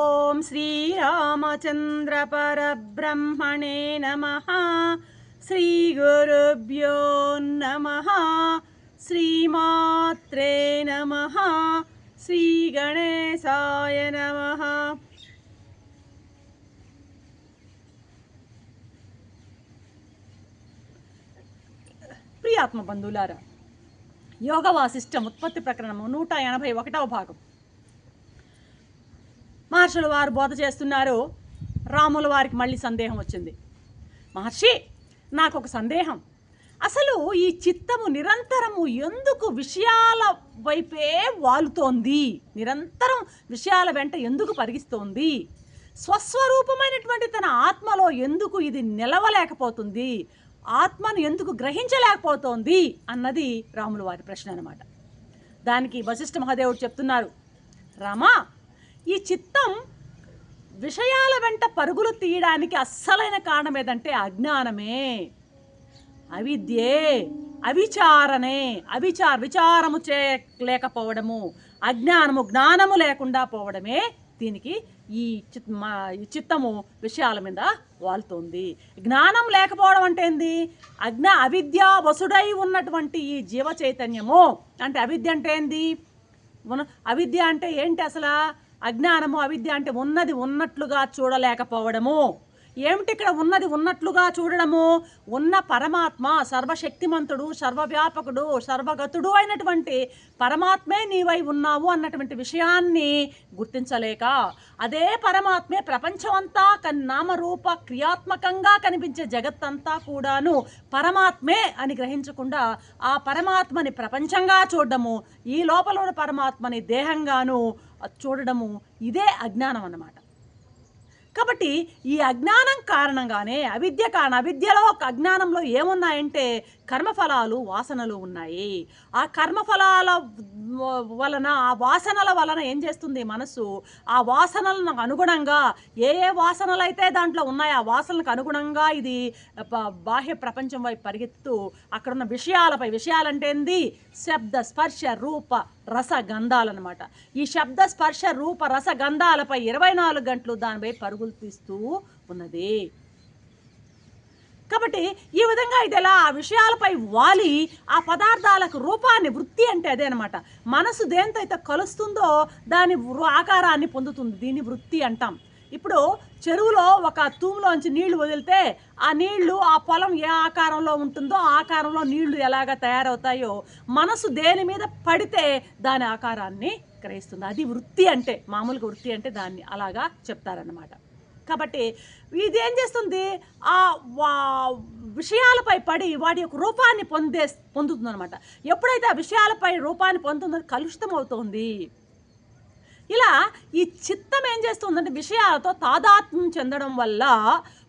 ఓం శ్రీరామచంద్ర పరబ్రహ్మణే నమ. శ్రీ గురుభ్యో నమ. శ్రీమాత్రే నమ. శ్రీ గణేశాయ నమ. ప్రియాత్మ బంధువులారా యోగ వాసిష్టం ఉత్పత్తి ప్రకరణము నూట ఎనభై ఒకటవ భాగం. మహర్షుల వారు బోధ చేస్తున్నారు రాముల వారికి మళ్ళీ సందేహం వచ్చింది. మహర్షి నాకు ఒక సందేహం. అసలు ఈ చిత్తము నిరంతరము ఎందుకు విషయాల వైపే వాలుతోంది? నిరంతరం విషయాల వెంట ఎందుకు పరిగిస్తోంది? స్వస్వరూపమైనటువంటి తన ఆత్మలో ఎందుకు ఇది నిలవలేకపోతుంది? ఆత్మను ఎందుకు గ్రహించలేకపోతోంది? అన్నది రాముల వారి ప్రశ్న అనమాట దానికి వశిష్ఠ మహాదేవుడు చెప్తున్నారు. రామా ఈ చిత్తం విషయాల వెంట పరుగులు తీయడానికి అస్సలైన కారణం ఏదంటే అజ్ఞానమే. అవిద్యే అవిచారనే అవిచార విచారము చేయలేకపోవడము అజ్ఞానము జ్ఞానము లేకుండా పోవడమే దీనికి ఈ చిత్ మా ఈ చిత్తము విషయాల మీద వాలుతోంది జ్ఞానం లేకపోవడం అంటే ఏంది? అజ్ఞ అవిద్య వసుడై ఉన్నటువంటి ఈ జీవ చైతన్యము. అంటే అవిద్య అంటే ఏంది? అవిద్య అంటే ఏంటి అసలు? అజ్ఞానము అవిద్య అంటే ఉన్నది ఉన్నట్లుగా చూడలేకపోవడము. ఏమిటి ఇక్కడ ఉన్నది ఉన్నట్లుగా చూడడము? ఉన్న పరమాత్మ సర్వశక్తిమంతుడు సర్వవ్యాపకుడు సర్వగతుడు అయినటువంటి పరమాత్మే నీవై ఉన్నావు అన్నటువంటి విషయాన్ని గుర్తించలేక అదే పరమాత్మే ప్రపంచమంతా క నామరూప క్రియాత్మకంగా కనిపించే జగత్తంతా కూడాను పరమాత్మే అని గ్రహించకుండా ఆ పరమాత్మని ప్రపంచంగా చూడడము ఈ లోపల ఉన్న పరమాత్మని దేహంగాను చూడడము ఇదే అజ్ఞానం అన్నమాట కాబట్టి ఈ అజ్ఞానం కారణంగానే అవిద్య కారణ అవిద్యలో ఒక అజ్ఞానంలో ఏమున్నాయంటే కర్మఫలాలు వాసనలు ఉన్నాయి. ఆ కర్మఫలాల వలన ఆ వాసనల వలన ఏం చేస్తుంది మనసు ఆ వాసనలకు అనుగుణంగా ఏ ఏ వాసనలు అయితే దాంట్లో ఉన్నాయో ఆ వాసనలకు అనుగుణంగా ఇది బాహ్య ప్రపంచం వైపు పరిగెత్తుతూ అక్కడున్న విషయాలపై విషయాలంటే ఏంది? శబ్ద స్పర్శ రూప రస గంధాలన్నమాట. ఈ శబ్ద స్పర్శ రూప రస గంధాలపై ఇరవై నాలుగు గంటలు దానిపై పరుగులు తీస్తూ ఉన్నది. కాబట్టి ఈ విధంగా ఇది ఎలా? ఆ విషయాలపై వాలి ఆ పదార్థాలకు రూపాన్ని వృత్తి అంటే అదే అనమాట మనసు దేంతో అయితే కలుస్తుందో దాని వృ- ఆకారాన్ని పొందుతుంది. దీన్ని వృత్తి అంటాం. ఇప్పుడు చెరువులో ఒక తూములోంచి నీళ్ళు వదిలితే ఆ నీళ్ళు ఆ పొలం ఏ ఆకారంలో ఉంటుందో ఆ ఆకారంలో నీళ్ళు ఎలాగ తయారవుతాయో మనసు దేని మీద పడితే దాని ఆకారాన్ని గ్రహిస్తుంది. అది వృత్తి అంటే మామూలుగా వృత్తి అంటే దాన్ని అలాగా చెప్తారన్నమాట. కాబట్టి ఇది ఏం చేస్తుంది? ఆ వా- విషయాలపై పడి వాటి యొక్క రూపాన్ని పొందే పొందుతుంది అనమాట ఎప్పుడైతే ఆ విషయాలపై రూపాన్ని పొందుతుందో కలుషితం అవుతుంది ఇలా ఈ చిత్తం ఏం చేస్తుందంటే విషయాలతో తాదాత్మ్యం చెందడం వల్ల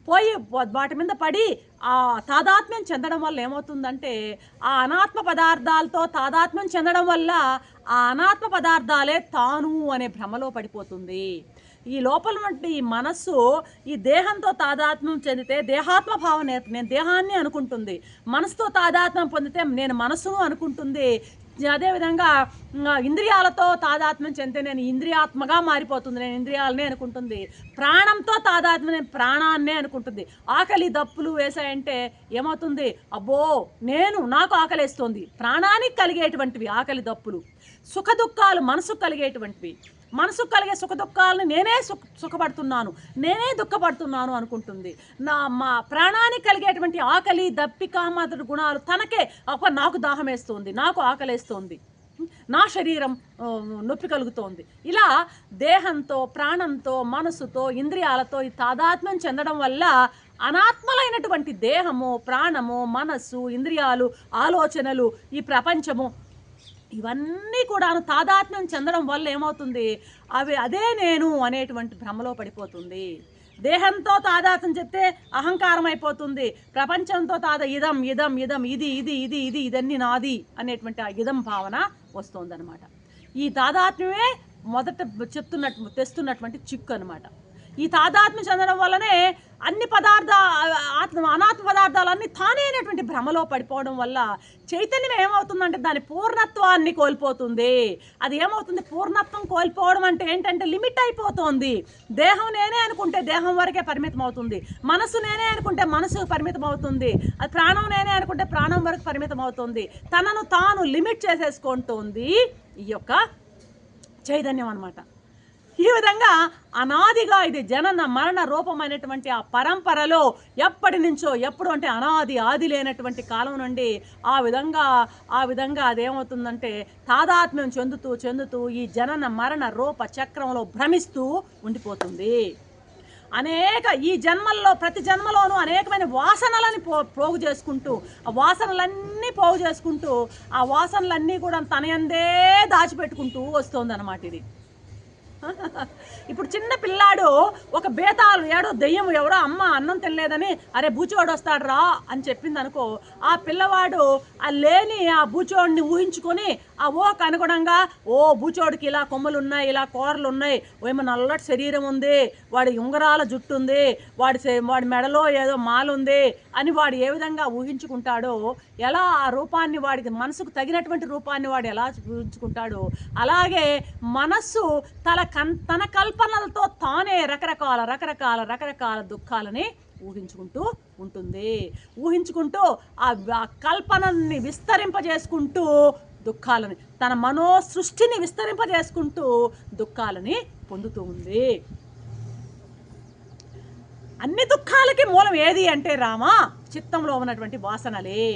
పోయి వాటి మీద పడి ఆ తాదాత్మ్యం చెందడం వల్ల ఏమవుతుందంటే ఆ అనాత్మ పదార్థాలతో తాదాత్మ్యం చెందడం వల్ల ఆ అనాత్మ పదార్థాలే తాను అనే భ్రమలో పడిపోతుంది. ఈ లోపల వంటి ఈ మనస్సు ఈ దేహంతో తాదాత్మ్యం చెందితే దేహాత్మ భావన నేను దేహాన్ని అనుకుంటుంది. మనసుతో తాదాత్మ్యం పొందితే నేను మనసును అనుకుంటుంది. అదేవిధంగా ఇంద్రియాలతో తాదాత్మ్యం చెందితే నేను ఇంద్రియాత్మగా మారిపోతుంది నేను ఇంద్రియాలనే అనుకుంటుంది. ప్రాణంతో తాదాత్మ్యం నేను ప్రాణాన్నే అనుకుంటుంది. ఆకలి దప్పులు వేసాయంటే ఏమవుతుంది? అబ్బో నేను నాకు ఆకలిస్తుంది. ప్రాణానికి కలిగేటువంటివి ఆకలి దప్పులు. సుఖ దుఃఖాలు మనసుకు కలిగేటువంటివి. మనసుకు కలిగే సుఖ దుఃఖాలను నేనే సుఖ సుఖపడుతున్నాను నేనే దుఃఖపడుతున్నాను అనుకుంటుంది. నా మా ప్రాణానికి కలిగేటువంటి ఆకలి దప్పిక మొదటి గుణాలు తనకే ఒక నాకు దాహం వేస్తుంది నాకు ఆకలేస్తుంది. నా శరీరం నొప్పి కలుగుతోంది. ఇలా దేహంతో ప్రాణంతో మనసుతో ఇంద్రియాలతో ఈ తాదాత్మ్యం చెందడం వల్ల అనాత్మలైనటువంటి దేహము ప్రాణము మనస్సు ఇంద్రియాలు ఆలోచనలు ఈ ప్రపంచము ఇవన్నీ కూడా తాదాత్మ్యం చెందడం వల్ల ఏమవుతుంది? అవి అదే నేను అనేటువంటి భ్రమలో పడిపోతుంది. దేహంతో తాదాత్మ్యం చెప్తే అహంకారం అయిపోతుంది ప్రపంచంతో తాద ఇదం ఇదం ఇదం ఇది ఇది ఇది ఇది ఇదన్నీ నాది అనేటువంటి ఆ ఇదం భావన వస్తుందన్నమాట. ఈ తాదాత్మ్యమే మొదట చెప్తున్నట్టు తెస్తున్నటువంటి చిక్కు అనమాట ఈ తాదాత్మ్యం చెందడం వల్లనే అన్ని పదార్థ ఆత్మ అనాత్మ పదార్థాలన్నీ తానే అనేటువంటి భ్రమలో పడిపోవడం వల్ల చైతన్యం ఏమవుతుందంటే దాని పూర్ణత్వాన్ని కోల్పోతుంది. అది ఏమవుతుంది? పూర్ణత్వం కోల్పోవడం అంటే ఏంటంటే లిమిట్ అయిపోతుంది. దేహం నేనే అనుకుంటే దేహం వరకే పరిమితం అవుతుంది. మనసు నేనే అనుకుంటే మనసు పరిమితం అవుతుంది. అది ప్రాణం నేనే అనుకుంటే ప్రాణం వరకు పరిమితం అవుతుంది. తనను తాను లిమిట్ చేసేసుకుంటుంది ఈ యొక్క చైతన్యం అనమాట ఈ విధంగా అనాదిగా ఇది జనన మరణ రూపమైనటువంటి ఆ పరంపరలో ఎప్పటి నుంచో ఎప్పుడు అంటే అనాది ఆది లేనటువంటి కాలం నుండి ఆ విధంగా ఆ విధంగా అదేమవుతుందంటే తాదాత్మ్యం చెందుతూ చెందుతూ ఈ జనన మరణ రూప చక్రంలో భ్రమిస్తూ ఉండిపోతుంది. అనేక ఈ జన్మల్లో ప్రతి జన్మలోనూ అనేకమైన వాసనలని పో పోగు చేసుకుంటూ ఆ వాసనలన్నీ పోగు చేసుకుంటూ ఆ వాసనలన్నీ కూడా తనయందే దాచిపెట్టుకుంటూ వస్తుంది అన్నమాట ఇది. ఇప్పుడు చిన్న పిల్లాడు ఒక బేతాలు ఏడో దెయ్యం ఎవరో అమ్మ అన్నం తినలేదని అరే బూచోడు వస్తాడు రా అని చెప్పింది అనుకో ఆ పిల్లవాడు ఆ లేని ఆ బూచోడిని ఊహించుకొని ఆ ఓకు అనుగుణంగా ఓ బూచోడికి ఇలా కొమ్మలు ఉన్నాయి ఇలా కూరలు ఉన్నాయి ఏమో నల్లటి శరీరం ఉంది వాడి ఉంగరాల జుట్టు ఉంది వాడి వాడి మెడలో ఏదో మాలు ఉంది అని వాడు ఏ విధంగా ఊహించుకుంటాడో ఎలా ఆ రూపాన్ని వాడికి మనసుకు తగినటువంటి రూపాన్ని వాడు ఎలా ఊహించుకుంటాడో అలాగే మనస్సు తన కన్ తన కల్పనలతో తానే రకరకాల రకరకాల రకరకాల దుఃఖాలని ఊహించుకుంటూ ఉంటుంది. ఊహించుకుంటూ ఆ కల్పనల్ని విస్తరింపజేసుకుంటూ దుఃఖాలని తన మనో సృష్టిని విస్తరింపజేసుకుంటూ దుఃఖాలని పొందుతూ ఉంది. అన్ని దుఃఖాలకి మూలం ఏది అంటే రామా? చిత్తంలో ఉన్నటువంటి వాసనలే.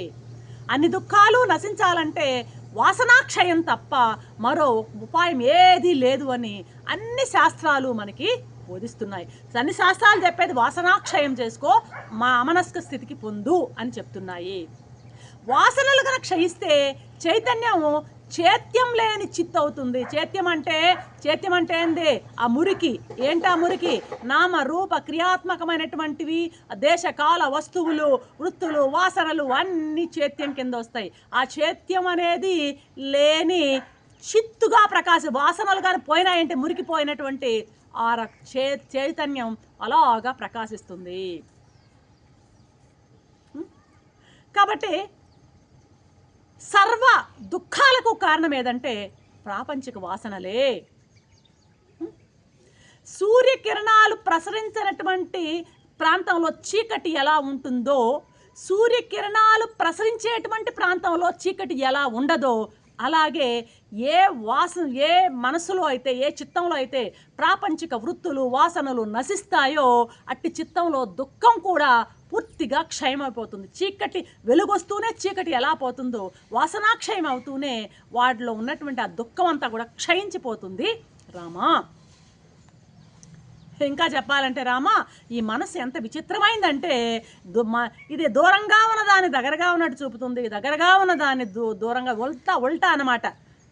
అన్ని దుఃఖాలు నశించాలంటే వాసనాక్షయం తప్ప మరో ఉపాయం ఏదీ లేదు అని అన్ని శాస్త్రాలు మనకి బోధిస్తున్నాయి. అన్ని శాస్త్రాలు చెప్పేది వాసనాక్షయం చేసుకో మా అమనస్క స్థితికి పొందు అని చెప్తున్నాయి. వాసనలు కనుక క్షయిస్తే చైతన్యం చేత్యం లేని చిత్ అవుతుంది. చేత్యం అంటే చేత్యం అంటే ఏంది? ఆ మురికి. ఏంటి ఆ మురికి? నామ రూప క్రియాత్మకమైనటువంటివి దేశ కాల వస్తువులు వృత్తులు వాసనలు అన్నీ చేత్యం కింద వస్తాయి. ఆ చేత్యం అనేది లేని చిత్తుగా ప్రకాశ వాసనలు కానీ పోయినాయంటే మురికిపోయినటువంటి ఆ ర- చే చైతన్యం అలాగా ప్రకాశిస్తుంది. కాబట్టి సర్వ దుఃఖాలకు కారణం ఏదంటే ప్రాపంచిక వాసనలే. సూర్యకిరణాలు ప్రసరించినటువంటి ప్రాంతంలో చీకటి ఎలా ఉంటుందో సూర్యకిరణాలు ప్రసరించేటువంటి ప్రాంతంలో చీకటి ఎలా ఉండదో అలాగే ఏ వాసన ఏ మనసులో అయితే ఏ చిత్తంలో అయితే ప్రాపంచిక వృత్తులు వాసనలు నశిస్తాయో అట్టి చిత్తంలో దుఃఖం కూడా పూర్తిగా క్షయమైపోతుంది. చీకటి వెలుగొస్తూనే చీకటి ఎలా పోతుందో వాసనాక్షయం అవుతూనే వాటిలో ఉన్నటువంటి ఆ దుఃఖం అంతా కూడా క్షయించిపోతుంది. రామా! ఇంకా చెప్పాలంటే రామా ఈ మనసు ఎంత విచిత్రమైందంటే ఇది దూరంగా ఉన్నదాన్ని దగ్గరగా ఉన్నట్టు చూపుతుంది. దగ్గరగా ఉన్నదాన్ని దూ దూరంగా ఉల్టా ఉల్టా అనమాట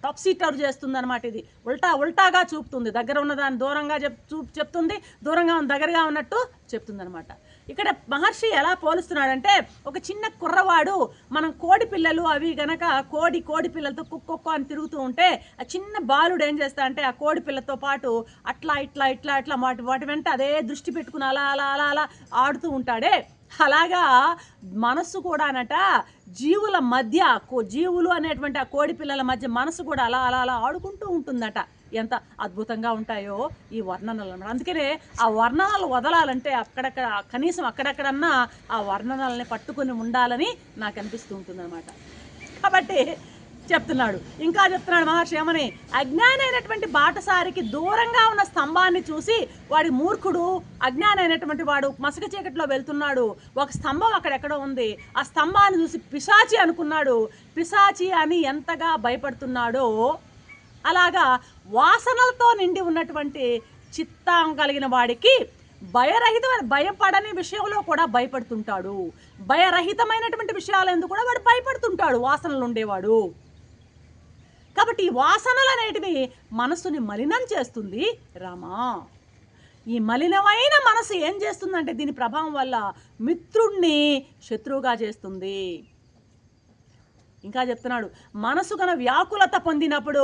టాప్ సీటర్ చేస్తుంది అనమాట ఇది. ఉల్టా ఉల్టాగా చూపుతుంది. దగ్గర ఉన్నదాన్ని దూరంగా చెప్ చూ చెప్తుంది. దూరంగా ఉన్న దగ్గరగా ఉన్నట్టు చెప్తుంది అనమాట ఇక్కడ మహర్షి ఎలా పోలుస్తున్నాడంటే ఒక చిన్న కుర్రవాడు మనం కోడి పిల్లలు అవి గనక కోడి కోడి పిల్లలతో కుక్కొక్క అని తిరుగుతూ ఉంటే ఆ చిన్న బాలుడు ఏం చేస్తా అంటే ఆ కోడి పిల్లతో పాటు అట్లా ఇట్లా ఇట్లా ఇట్లా వాటి వాటి వెంట అదే దృష్టి పెట్టుకుని అలా అలా అలా అలా ఆడుతూ ఉంటాడే. అలాగా మనస్సు కూడానట జీవుల మధ్య కో- జీవులు అనేటువంటి ఆ కోడి పిల్లల మధ్య మనసు కూడా అలా అలా అలా ఆడుకుంటూ ఉంటుందట. ఎంత అద్భుతంగా ఉంటాయో ఈ వర్ణనలు అన్నమాట. అందుకనే ఆ వర్ణనలు వదలాలంటే అక్కడక్కడ కనీసం అక్కడక్కడన్నా ఆ వర్ణనల్ని పట్టుకొని ఉండాలని నాకు అనిపిస్తూ ఉంటుంది కాబట్టి చెప్తున్నాడు. ఇంకా చెప్తున్నాడు మహర్షి ఏమని? అజ్ఞానైనటువంటి బాటసారికి దూరంగా ఉన్న స్తంభాన్ని చూసి వాడి మూర్ఖుడు అజ్ఞానైనటువంటి వాడు మసక చీకటిలో వెళ్తున్నాడు. ఒక స్తంభం అక్కడెక్కడో ఉంది. ఆ స్తంభాన్ని చూసి పిశాచి అనుకున్నాడు. పిశాచి అని ఎంతగా భయపడుతున్నాడో అలాగా వాసనలతో నిండి ఉన్నటువంటి చిత్తం కలిగిన వాడికి భయరహితమైన భయపడని విషయంలో కూడా భయపడుతుంటాడు. భయరహితమైనటువంటి విషయాలందు కూడా వాడు భయపడుతుంటాడు వాసనలు ఉండేవాడు. కాబట్టి ఈ వాసనలు అనేటివి మనసుని మలినం చేస్తుంది. రామా ఈ మలినమైన మనసు ఏం చేస్తుందంటే దీని ప్రభావం వల్ల మిత్రుణ్ణి శత్రువుగా చేస్తుంది. ఇంకా చెప్తున్నాడు మనసు గన వ్యాకులత పొందినప్పుడు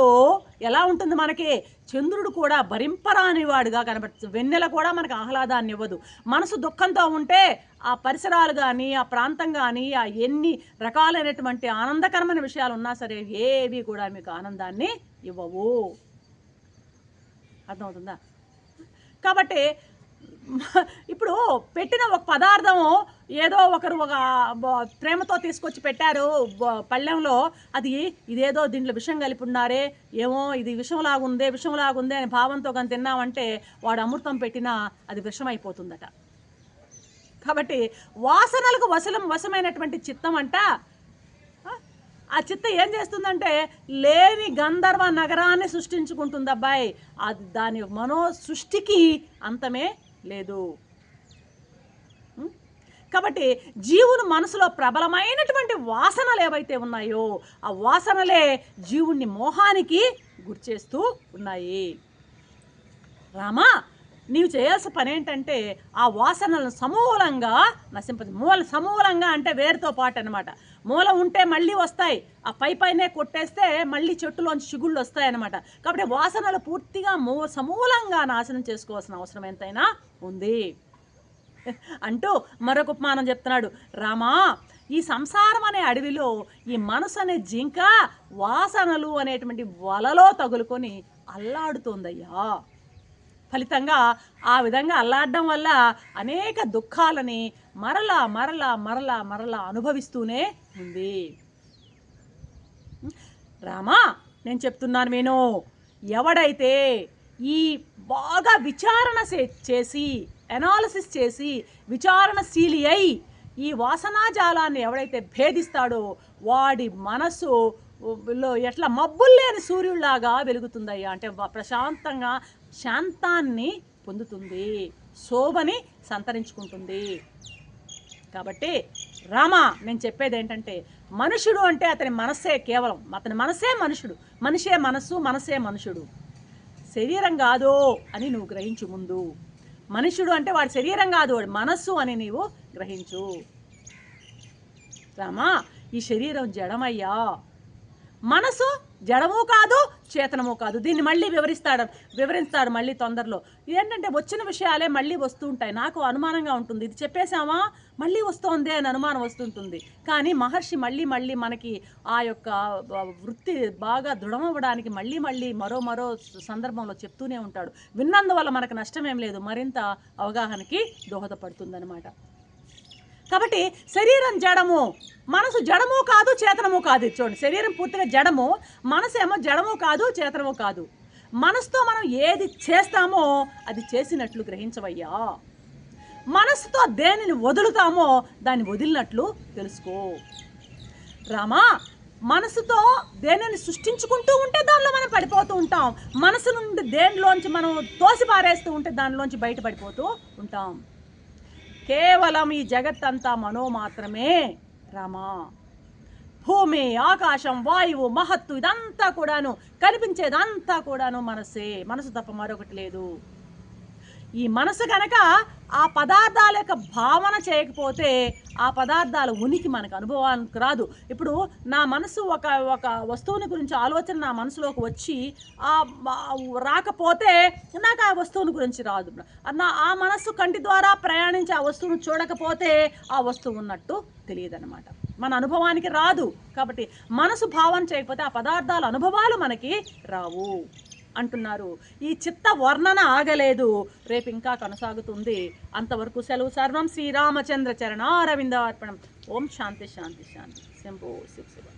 ఎలా ఉంటుంది మనకి? చంద్రుడు కూడా భరింపరానివాడుగా కనబడుతుంది వెన్నెల కూడా మనకు ఆహ్లాదాన్ని ఇవ్వదు. మనసు దుఃఖంతో ఉంటే ఆ పరిసరాలు కానీ ఆ ప్రాంతం కానీ ఆ ఎన్ని రకాలైనటువంటి ఆనందకరమైన విషయాలు ఉన్నా సరే ఏవి కూడా మీకు ఆనందాన్ని ఇవ్వవు. అర్థమవుతుందా? కాబట్టి ఇప్పుడు పెట్టిన ఒక పదార్థం ఏదో ఒకరు ఒక ప్రేమతో తీసుకొచ్చి పెట్టారు పళ్ళెంలో అది ఇదేదో దీంట్లో విషం కలిపి ఉన్నారే ఏమో ఇది విషంలాగుందే విషంలాగుందే అనే భావంతో కానీ తిన్నామంటే వాడు అమృతం పెట్టినా అది విషం అయిపోతుందట కాబట్టి వాసనలకు వశలం వశమైనటువంటి చిత్తం అంట ఆ, చిత్తం చిత్త ఏం చేస్తుందంటే లేని గంధర్వ నగరాన్ని సృష్టించుకుంటుంది అబ్బాయి. అది దాని మనో సృష్టికి అంతమే లేదు. కాబట్టి జీవుని మనసులో ప్రబలమైనటువంటి వాసనలు ఏవైతే ఉన్నాయో ఆ వాసనలే జీవుణ్ణి మోహానికి గుర్చేస్తూ ఉన్నాయి. రామా నీవు చేయాల్సిన పని ఏంటంటే ఆ వాసనలను సమూలంగా నశింపదు మూల సమూలంగా అంటే వేరుతో పాటు అనమాట మూల ఉంటే మళ్ళీ వస్తాయి. ఆ పై పైనే కొట్టేస్తే మళ్ళీ చెట్టులోంచి చిగుళ్ళు వస్తాయి అనమాట కాబట్టి వాసనలు పూర్తిగా మూ సమూలంగా నాశనం చేసుకోవాల్సిన అవసరం ఎంతైనా ఉంది. అంటూ మరొక ఉపమానం చెప్తున్నాడు. రామా ఈ సంసారం అనే అడవిలో ఈ మనసు అనే జింక వాసనలు అనేటువంటి వలలో తగులుకొని అల్లాడుతోందయ్యా. ఫలితంగా ఆ విధంగా అల్లాడడం వల్ల అనేక దుఃఖాలని మరలా మరలా మరలా మరలా అనుభవిస్తూనే ఉంది. రామా నేను చెప్తున్నాను నేను ఎవడైతే ఈ బాగా విచారణ చేసి ఎనాలిసిస్ చేసి విచారణశీలి అయి ఈ వాసనాజాలాన్ని ఎవడైతే భేదిస్తాడో వాడి మనసు లో ఎట్లా మబ్బుల్లేని సూర్యుడిలాగా వెలుగుతుందయ్యా. అంటే ప్రశాంతంగా శాంతాన్ని పొందుతుంది. శోభని సంతరించుకుంటుంది. కాబట్టి రామ నేను చెప్పేది ఏంటంటే మనుషుడు అంటే అతని మనస్సే కేవలం. అతని మనసే మనుషుడు. మనిషే మనస్సు మనసే మనుషుడు. శరీరం కాదు అని నువ్వు గ్రహించు ముందు. మనుషుడు అంటే వాడి శరీరం కాదు వాడి మనస్సు అని నీవు గ్రహించు. రామా ఈ శరీరం జడమయ్యా. మనసు జడము కాదు చేతనము కాదు. దీన్ని మళ్ళీ వివరిస్తాడు వివరిస్తాడు మళ్ళీ తొందరలో. ఏంటంటే వచ్చిన విషయాలే మళ్ళీ వస్తూ ఉంటాయి. నాకు అనుమానంగా ఉంటుంది. ఇది చెప్పేశామా? మళ్ళీ వస్తోంది అని అనుమానం వస్తుంటుంది. కానీ మహర్షి మళ్ళీ మళ్ళీ మనకి ఆ యొక్క వృత్తి బాగా దృఢమవ్వడానికి మళ్ళీ మళ్ళీ మరో మరో సందర్భంలో చెప్తూనే ఉంటాడు. విన్నందువల్ల మనకు నష్టమేం లేదు. మరింత అవగాహనకి దోహదపడుతుందన్నమాట. కాబట్టి శరీరం జడము మనసు జడము కాదు చేతనము కాదు. చూడండి శరీరం పూర్తిగా జడము మనసు ఏమో జడము కాదు చేతనము కాదు. మనసుతో మనం ఏది చేస్తామో అది చేసినట్లు గ్రహించవయ్యా. మనసుతో దేనిని వదులుతామో దాన్ని వదిలినట్లు తెలుసుకో. రామా మనసుతో దేనిని సృష్టించుకుంటూ ఉంటే దానిలో మనం పడిపోతూ ఉంటాం. మనసు నుండి దేనిలోంచి మనం తోసి పారేస్తూ ఉంటే దానిలోంచి బయటపడిపోతూ ఉంటాం. కేవలం ఈ జగత్తంతా మనో మాత్రమే. రమ భూమి ఆకాశం వాయువు మహత్తు ఇదంతా కూడాను కనిపించేదంతా కూడాను మనసే. మనసు తప్ప మరొకటి లేదు. ఈ మనసు కనుక ఆ పదార్థాల యొక్క భావన చేయకపోతే ఆ పదార్థాల ఉనికి మనకు అనుభవానికి రాదు. ఇప్పుడు నా మనసు ఒక ఒక వస్తువుని గురించి ఆలోచన నా మనసులోకి వచ్చి ఆ రాకపోతే నాకు ఆ వస్తువుని గురించి రాదు. నా ఆ మనస్సు కంటి ద్వారా ప్రయాణించి ఆ వస్తువును చూడకపోతే ఆ వస్తువు ఉన్నట్టు తెలియదన్నమాట. మన అనుభవానికి రాదు. కాబట్టి మనసు భావన చేయకపోతే ఆ పదార్థాల అనుభవాలు మనకి రావు. అంటున్నారు. ఈ చిత్త వర్ణన ఆగలేదు. రేపు ఇంకా కొనసాగుతుంది. అంతవరకు సెలవు సర్వం శ్రీరామచంద్ర చరణ అర్పణం ఓం శాంతి శాంతి శాంతి. శంభో శివ శివ.